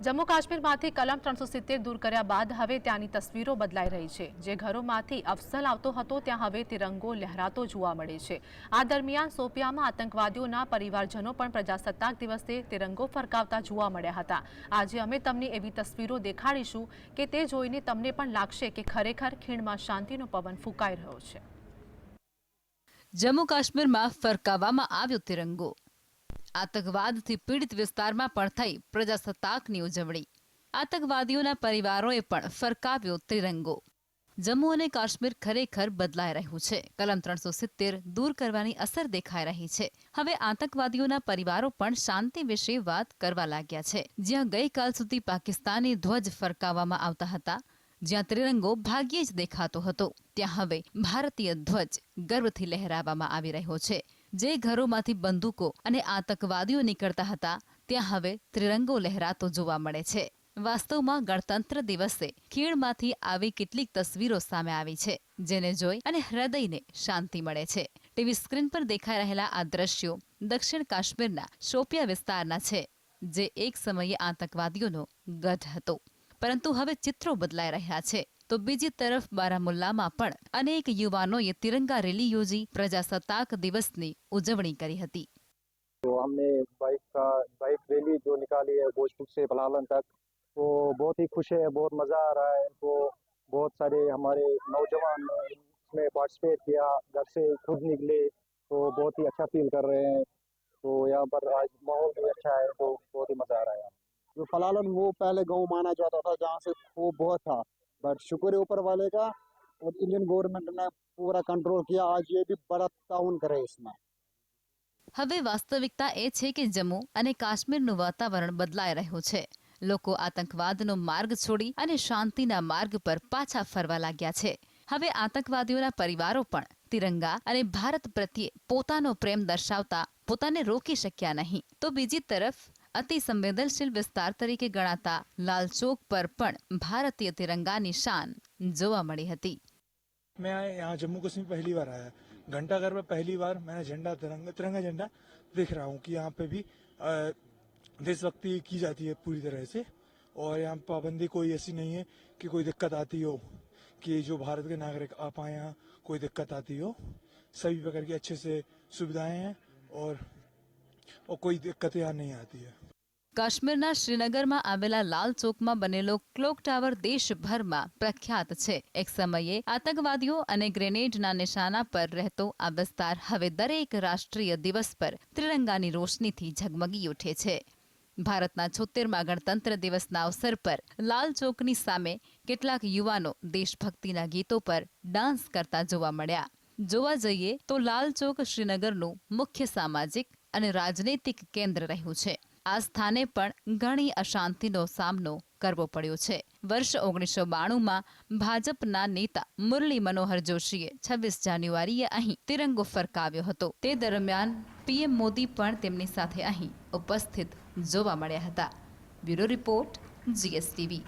જમ્મુ કાશ્મીરમાંથી કલમ ત્રણસો સિત્તેર દૂર કર્યા બાદ હવે ત્યાંની તસવીરો બદલાઈ રહી છે. જે ઘરોમાંથી અફસલ આવતો હતો, ત્યાં હવે તિરંગો લહેરાતો જોવા મળે છે. આ દરમિયાન સોપિયામાં આતંકવાદીઓના પરિવારજનો પણ પ્રજાસત્તાક દિવસે તિરંગો ફરકાવતા જોવા મળ્યા હતા. આજે અમે તમને એવી તસવીરો દેખાડીશું કે તે જોઈને તમને પણ લાગશે કે ખરેખર ખીણમાં શાંતિનો પવન ફૂંકાઈ રહ્યો છે. જમ્મુ કાશ્મીરમાં ફરકાવવામાં આવ્યો તિરંગો. આતંકવાદથી પીડિત વિસ્તારમાં પણ થઈ પ્રજાસત્તાકની ઉજવણી. આતંકવાદીઓના પરિવારોએ પણ ફરકાવ્યો ત્રિરંગો જમ્મુ અને કાશ્મીર ખરેખર બદલાઈ રહ્યું છે. કલમ ત્રણસો સિત્તેર દૂર કરવાની અસર દેખાઈ રહી છે. હવે આતંકવાદીઓના પરિવારો પણ શાંતિ વિશે વાત કરવા લાગ્યા છે. જ્યાં ગઈકાલ સુધી પાકિસ્તાની ધ્વજ ફરકાવવામાં આવતા હતા, જ્યાં ત્રિરંગો ભાગ્યે જ દેખાતો હતો, ત્યાં હવે ભારતીય ધ્વજ ગર્વથી લહેરાવવામાં આવી રહ્યો છે. જે ઘરોમાંથી બંદૂકો અને આતંકવાદીઓ નીકળતા હતા, ત્યાં હવે ત્રિરંગો લહેરાતો જોવા મળે છે. વાસ્તવમાં ગણતંત્ર દિવસે ખીણમાંથી આવી કેટલીક તસવીરો સામે આવી છે, જેને જોઈ અને હૃદયને શાંતિ મળે છે. ટીવી સ્ક્રીન પર દેખાઈ રહેલા આ દ્રશ્યો દક્ષિણ કાશ્મીરના શોપિયા વિસ્તારના છે, જે એક સમયે આતંકવાદીઓનો ગઢ હતો. પરંતુ હવે ચિત્રો બદલાઈ રહ્યા છે. તો બીજી તરફ બારામુલ્લામાં પણ અનેક યુવાનોએ તિરંગા રેલી યોજી પ્રજાસત્તાક દિવસની ઉજવણી કરી હતી तो हमने बाइक का बाइक रैली जो निकाली है भोजपुर से पलालन तक वो बहुत ही खुश है बहुत मज़ा आ रहा है तो बहुत सारे हमारे नौजवान इसमें पार्टिसिपेट किया घर से खुद निकले तो बहुत ही अच्छा फील कर रहे हैं तो यहाँ पर आज माहौल भी अच्छा है तो बहुत ही मज़ा आ रहा है जो फलालन वो पहले गांव माना जाता था जहाँ से वो बहुत था बट शुक्र है ऊपर वाले का और इंडियन गवर्नमेंट ने पूरा कंट्रोल किया आज ये भी बड़ा ताउन करे इसमें હવે વાસ્તવિકતા એ છે કે જમ્મુ અને કાશ્મીરનું વાતાવરણ બદલાઈ રહ્યું છે લોકો આતંકવાદનો માર્ગ છોડી અને શાંતિના માર્ગ પર પાછા ફરવા લાગ્યા છે હવે આતંકવાદીઓના પરિવારો પણ તિરંગા અને ભારત પ્રત્યે પોતાનો પ્રેમ દર્શાવતા પોતાને રોકી શક્યા નહીં તો બીજી તરફ અતિ સંવેદનશીલ વિસ્તાર તરીકે ગણાતા લાલ ચોક પર પણ ભારતીય તિરંગાની શાન જોવા મળી હતી मैं यहाँ जम्मू कश्मीर पहली बार आया घंटाघर में पहली बार मैंने झंडा तिरंगा तिरंगा झंडा देख रहा हूँ कि यहाँ पे भी अ, देशभक्ति की जाती है पूरी तरह से और यहाँ पाबंदी कोई ऐसी नहीं है कि कोई दिक्कत आती हो कि जो भारत के नागरिक आ पाए यहाँ कोई दिक्कत आती हो सभी प्रकार की अच्छे से सुविधाएं हैं और और कोई दिक्कत यहाँ नहीं आती है કાશ્મીરના શ્રીનગરમાં આવેલા લાલ ચોકમાં બનેલો ક્લોક ટાવર દેશભરમાં પ્રખ્યાત છે. એક સમયે આતંકવાદીઓ અને ગ્રેનેડના નિશાના પર રહેતો આ વિસ્તાર હવે દરેક રાષ્ટ્રીય દિવસ પર ત્રિરંગાની રોશનીથી ઝગમગી ઉઠે છે. ભારતના છોતેરમા ગણતંત્ર દિવસના અવસર પર લાલ ચોકની સામે કેટલાક યુવાનો દેશભક્તિના ગીતો પર ડાન્સ કરતા જોવા મળ્યા. જોવા જઈએ તો લાલ ચોક શ્રીનગરનું મુખ્ય સામાજિક અને રાજનૈતિક કેન્દ્ર રહ્યું છે. આ સ્થાને પણ ઘણી અશાંતિનો સામનો કરવો પડ્યો છે. વર્ષ ઓગણીસો બાણુંમાં ભાજપના નેતા મુરલી મનોહર જોશીએ છવ્વીસ જાન્યુઆરીએ અહીં તિરંગો ફરકાવ્યો હતો. તે દરમિયાન પીએમ મોદી પણ તેમની સાથે અહીં ઉપસ્થિત જોવા મળ્યા હતા. Bureau report GSTV.